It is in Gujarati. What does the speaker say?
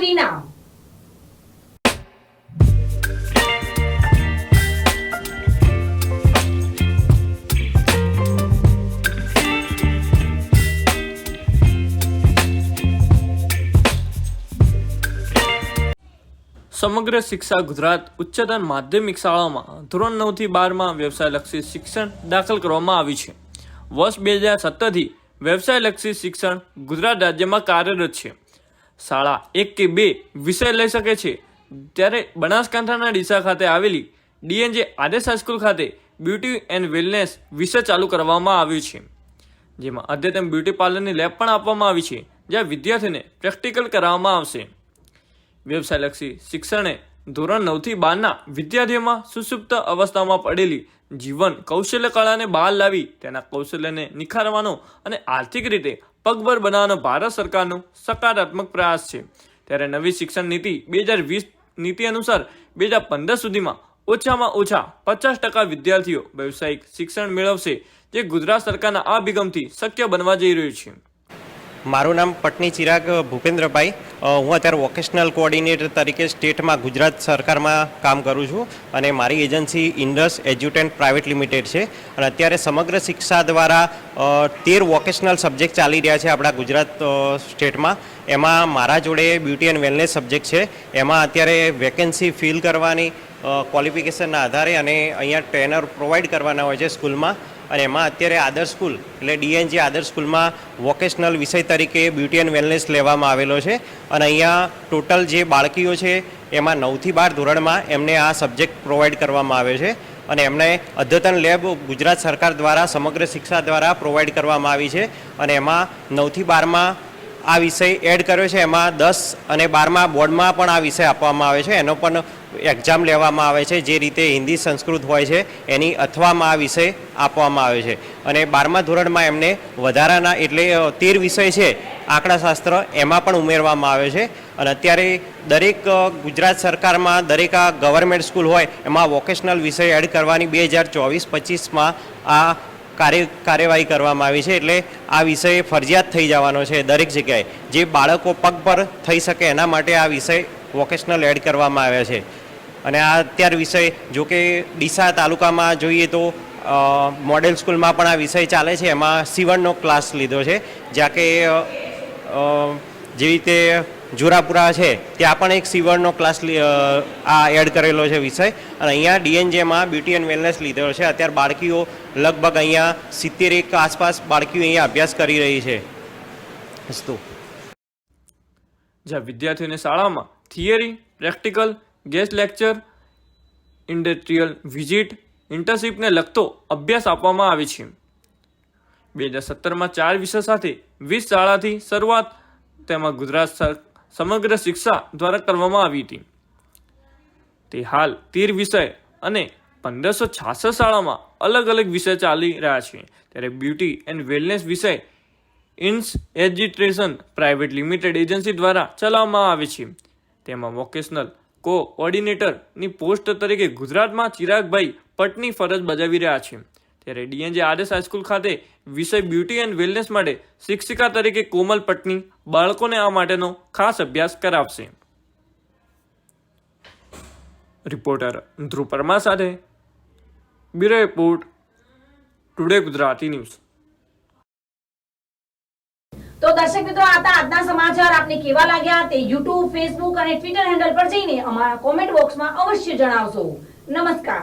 રીના સમગ્ર શિક્ષા ગુજરાત ઉચ્ચતર માધ્યમિક શાળામાં ધોરણ નવથી બારમાં વ્યવસાયલક્ષી શિક્ષણ દાખલ કરવામાં આવ્યું છે. વર્ષ બે હજાર સત્તરથી વ્યવસાયલક્ષી શિક્ષણ ગુજરાત રાજ્યમાં કાર્યરત છે. શાળા એક કે બે વિષય લઈ શકે છે. ત્યારે બનાસકાંઠાના ડીસા ખાતે આવેલી ડીએનજે આદેશ હાઈસ્કૂલ ખાતે બ્યુટી એન્ડ વેલનેસ વિષય ચાલુ કરવામાં આવ્યું છે. જેમાં અદ્યતન બ્યુટી પાર્લરની લેબ પણ આપવામાં આવી છે, જ્યાં વિદ્યાર્થીને પ્રેક્ટિકલ કરાવવામાં આવશે. વ્યવસાયલક્ષી શિક્ષણે ધોરણ નવથી બારના વિદ્યાર્થીઓમાં સુસુપ્ત અવસ્થામાં પડેલી જીવન કૌશલ્ય કળાને બહાર લાવી તેના કૌશલ્યને નિખારવાનો અને આર્થિક રીતે પગભર બનાવવાનો ભારત સરકારનો સકારાત્મક પ્રયાસ છે. ત્યારે નવી શિક્ષણ નીતિ બે હજાર વીસ નીતિ અનુસાર બે હજાર પંદર સુધીમાં ઓછામાં ઓછા પચાસ ટકા વિદ્યાર્થીઓ વ્યવસાયિક શિક્ષણ મેળવશે, જે ગુજરાત સરકારના અભિગમથી શક્ય બનવા જઈ રહ્યું છે. મારું નામ પટની ચિરાગ ભૂપેન્દ્રભાઈ. હું અત્યારે વોકેશનલ કોઓર્ડિનેટર તરીકે સ્ટેટમાં ગુજરાત સરકારમાં કામ કરું છું અને મારી એજન્સી ઇન્ડસ એજ્યુટેન્ટ પ્રાઇવેટ લિમિટેડ છે. અને અત્યારે સમગ્ર શિક્ષા દ્વારા તેર વોકેશનલ સબ્જેક્ટ ચાલી રહ્યા છે આપણા ગુજરાત સ્ટેટમાં. એમાં મારા જોડે બ્યુટી એન્ડ વેલનેસ સબ્જેક્ટ છે. એમાં અત્યારે વેકેન્સી ફિલ કરવાની ક્વોલિફિકેશનના આધારે અને અહીંયા ટ્રેનર પ્રોવાઈડ કરવાના હોય છે સ્કૂલમાં. અને એમાં અત્યારે આદર્શ સ્કૂલ, એટલે ડીએનજી આદર્શ સ્કૂલમાં વોકેશનલ વિષય તરીકે બ્યુટી એન્ડ વેલનેસ લેવામાં આવેલો છે. અને અહીંયા ટોટલ જે બાળકીઓ છે, એમાં નવથી બાર ધોરણમાં એમને આ સબ્જેક્ટ પ્રોવાઈડ કરવામાં આવે છે. અને એમને અદ્યતન લેબ ગુજરાત સરકાર દ્વારા સમગ્ર શિક્ષા દ્વારા પ્રોવાઈડ કરવામાં આવી છે. અને એમાં નવથી બારમાં આ વિષય એડ કર્યો છે. એમાં દસ અને બારમાં બોર્ડમાં પણ આ વિષય આપવામાં આવે છે. એનો પણ એક્ઝામ લેવામાં આવે છે, જે રીતે હિન્દી સંસ્કૃત હોય છે, એની અથવામાં આ વિષય આપવામાં આવે છે. અને બારમા ધોરણમાં એમને વધારાના એટલે તેર વિષય છે, આંકડાશાસ્ત્ર એમાં પણ ઉમેરવામાં આવે છે. અને અત્યારે દરેક ગુજરાત સરકારમાં દરેક આ ગવર્મેન્ટ સ્કૂલ હોય, એમાં વોકેશનલ વિષય એડ કરવાની બે હજાર ચોવીસ પચીસમાં આ કાર્ય, કાર્યવાહી કરવામાં આવી છે, એટલે આ વિષય ફરજિયાત થઈ જવાનો છે દરેક જગ્યાએ. જે બાળકો પગ પર થઈ શકે એના માટે આ વિષય વોકેશનલ એડ કરવામાં આવ્યા છે. અને આ અત્યાર વિષય જો કે ડીસા તાલુકામાં જોઈએ તો મોડેલ સ્કૂલમાં પણ આ વિષય ચાલે છે. એમાં સીવણનો ક્લાસ લીધો છે. જ્યાં કે જેવી રીતે જોરાપુરા છે, ત્યાં પણ એક સીવણનો ક્લાસ આ એડ કરેલો છે વિષય. અને અહીંયા ડીએનજેમાં બ્યુટી એન્ડ વેલનેસ લીધેલો છે. અત્યારે બાળકીઓ લગભગ અહીંયા સિત્તેર એક આસપાસ બાળકીઓ અહીંયા અભ્યાસ કરી રહી છે. અસ્તુ જ્યાં વિદ્યાર્થીઓને શાળામાં theory practical guest lecture, industrial visit, ઇન્ટર્નશીપને લગતો અભ્યાસ આપવામાં આવે છે. બે હજાર સત્તરમાં ચાર વિષય સાથે વીસ શાળાથી શરૂઆત તેમાં ગુજરાત સમગ્ર શિક્ષા દ્વારા કરવામાં આવી હતી. તે હાલ તેર વિષય અને પંદરસો છાસઠ શાળામાં અલગ અલગ વિષય ચાલી રહ્યા છે. ત્યારે બ્યુટી એન્ડ વેલનેસ વિષય, ઇન્સ એજ્યુટેશન પ્રાઇવેટ લિમિટેડ એજન્સી દ્વારા ચલાવવામાં આવે છે. તેમાં વોકેશનલ કોઓર્ડિનેટરની પોસ્ટ તરીકે ગુજરાતમાં ચિરાગભાઈ પટની ફરજ બજાવી રહ્યા છે. ત્યારે ડીએનજે આદેશ હાઈસ્કૂલ ખાતે વિષય બ્યુટી એન્ડ વેલનેસ માટે શિક્ષિકા તરીકે કોમલ પટની બાળકોને આ માટેનો ખાસ અભ્યાસ કરાવશે. રિપોર્ટર ધ્રુવ પરમાર સાથે bureau report today Gujarati news. તો દર્શક મિત્રો આતા આજના સમાચાર. આપને કેવા લાગ્યા તે યુટ્યુબ ફેસબુક અને ટ્વિટર હેન્ડલ પર જઈને અમારા કોમેન્ટ બોક્સમાં અવશ્ય જણાવશો. નમસ્કાર.